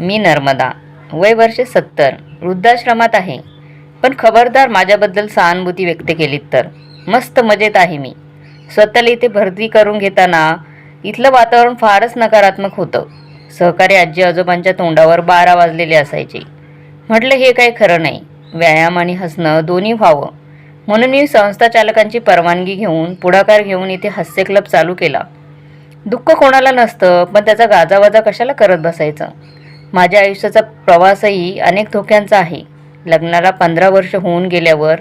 मी नर्मदा. वय वर्षे सत्तर. वृद्धाश्रमात आहे. पण खबरदार माझ्याबद्दल सहानुभूती व्यक्त केलीत तर. मस्त मजेत आहे मी. स्वतःला इथे भरती करून घेताना इथलं वातावरण फारच नकारात्मक होतं. सहकारी आजी आजोबांच्या तोंडावर बारा वाजलेले असायचे. म्हटलं हे काही खरं नाही. व्यायाम आणि हसणं दोन्ही व्हावं. म्हणून मी संस्था चालकांची परवानगी घेऊन पुढाकार घेऊन इथे हास्य क्लब चालू केला. दुःख कोणाला नसतं पण त्याचा गाजावाजा कशाला करत बसायचं? माझ्या आयुष्याचा प्रवासही अनेक धोक्यांचा आहे. लग्नाला पंधरा वर्ष होऊन गेल्यावर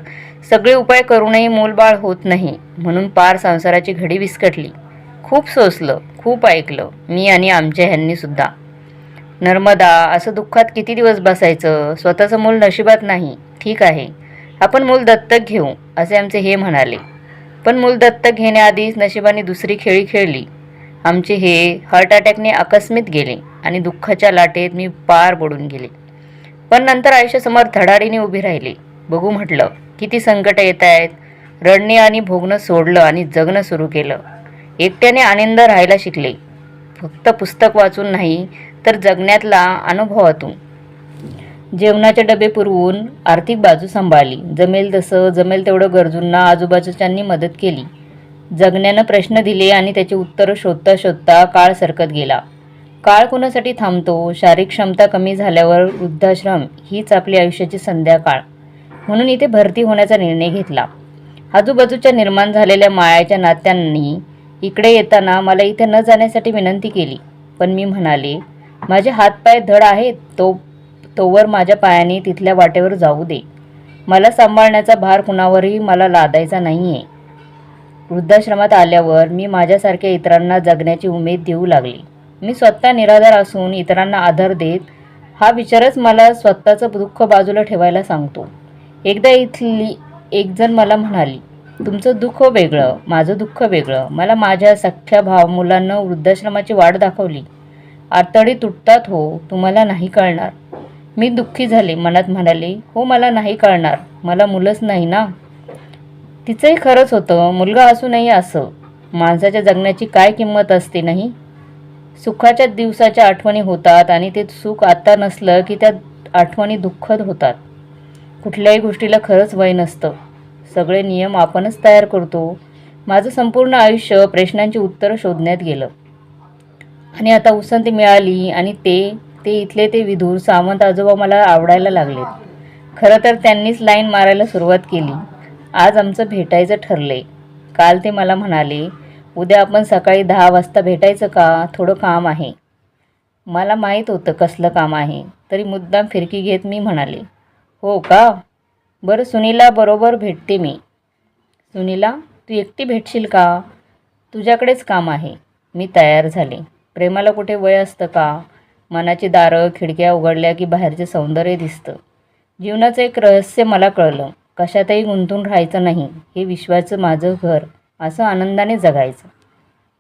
सगळे उपाय करूनही मूलबाळ होत नाही म्हणून पार संसाराची घडी विस्कटली. खूप सोसलं खूप ऐकलं मी आणि आमच्या ह्यांनीसुद्धा नर्मदा असं दुःखात किती दिवस बसायचं? स्वतःचं मूल नशिबात नाही. ठीक आहे. आपण मूल दत्तक घेऊ असे आमचे हे म्हणाले. पण मूल दत्तक घेण्याआधीच नशिबाने दुसरी खेळी खेळली. आमचे हे हार्ट अटॅकने आकस्मित गेले आणि दुःखाच्या लाटेत मी पार पडून गेले. पण नंतर आयुष्यासमोर धडाडीने उभी राहिली. बघू म्हटलं किती संकट येत आहेत. रडणे आणि भोगणं सोडलं आणि जगणं सुरू केलं. एकट्याने आनंद राहायला शिकले. फक्त पुस्तक वाचून नाही तर जगण्यातला अनुभवातून जेवणाचे डबे पुरवून आर्थिक बाजू सांभाळली. जमेल तसं जमेल तेवढं गरजूंना आजूबाजूच्यांनी मदत केली. जगण्यानं प्रश्न दिले आणि त्याची उत्तरं शोधता शोधता काळ सरकत गेला. काळ कुणासाठी थांबतो? शारीरिक क्षमता कमी झाल्यावर वृद्धाश्रम हीच आपली आयुष्याची संध्याकाळ. म्हणून इथे भरती होण्याचा निर्णय घेतला. आजूबाजूच्या निर्माण झालेल्या मायाच्या नात्यांनी इकडे येताना मला इथे न जाण्यासाठी विनंती केली. पण मी म्हणाले माझे हातपाय धड आहेत तो तोवर माझ्या पायाने तिथल्या वाटेवर जाऊ दे. मला सांभाळण्याचा भार कुणावरही मला लादायचा नाही आहे वृद्धाश्रमात आल्यावर मी माझ्यासारख्या इतरांना जगण्याची उमेद देऊ लागली. मी स्वतः निराधार असून इतरांना आधार देत हा विचारच मला स्वतःचं दुःख बाजूला ठेवायला सांगतो. एकदा इथली एकजण मला म्हणाली तुमचं दुःख वेगळं माझं दुःख वेगळं. मला माझ्या सख्ख्या भाव मुलांना वृद्धाश्रमाची वाट दाखवली. आतडी तुटतात हो तुम्हाला नाही कळणार. मी दुःखी झाले मनात म्हणाले हो मला नाही कळणार. मला मुलंच नाही ना? तिचंही खरंच होतं मुलगा असूनही असं. माणसाच्या जगण्याची काय किंमत असते नाही? सुखाच्या दिवसाच्या आठवणी होतात आणि ते सुख आता नसलं की त्या आठवणी दुःखद होतात. कुठल्याही गोष्टीला खरंच वय नसतं. सगळे नियम आपणच तयार करतो. माझं संपूर्ण आयुष्य प्रश्नांची उत्तरं शोधण्यात गेलं. आणि आता उसंती मिळाली आणि ते ते इथले ते विधूर सावंत आजोबा मला आवडायला लागलेत. खरं तर त्यांनीच लाईन मारायला सुरुवात केली. आज आमचं भेटायचं ठरले काल ते मला म्हणाले उद्या आपण सकाळी दहा वाजता भेटायचं का? थोडं काम आहे. मला माहीत होतं कसलं काम आहे तरी मुद्दाम फिरकी घेत मी म्हणाले. हो का? बरं सुनीला बरोबर भेटते मी. सुनीला तू एकटी भेटशील का? तुझ्याकडेच काम आहे. मी तयार झाले. प्रेमाला कुठे वय असतं का? मनाची दारं खिडक्या उघडल्या की बाहेरचे सौंदर्य दिसतं. जीवनाचं एक रहस्य मला कळलं. कशातही गुंतून राहायचं नाही. हे विश्वाचं माझं घर. असं आनंदाने जगायचं.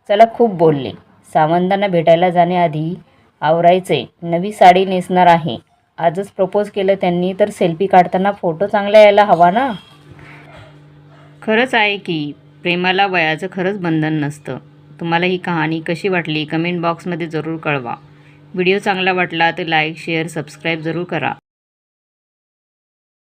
चला खूप बोलले. सावंतांना भेटायला जाण्याआधी आवरायचे. नवी साडी नेसणार आहे. आजच प्रपोज केलं त्यांनी तर सेल्फी काढताना फोटो चांगला यायला हवा ना? खरंच आहे की प्रेमाला वयाचं खरंच बंधन नसतं. तुम्हाला ही कहाणी कशी वाटली? कमेंट बॉक्समध्ये जरूर कळवा. व्हिडिओ चांगला वाटला तर लाईक शेअर सबस्क्राईब जरूर करा.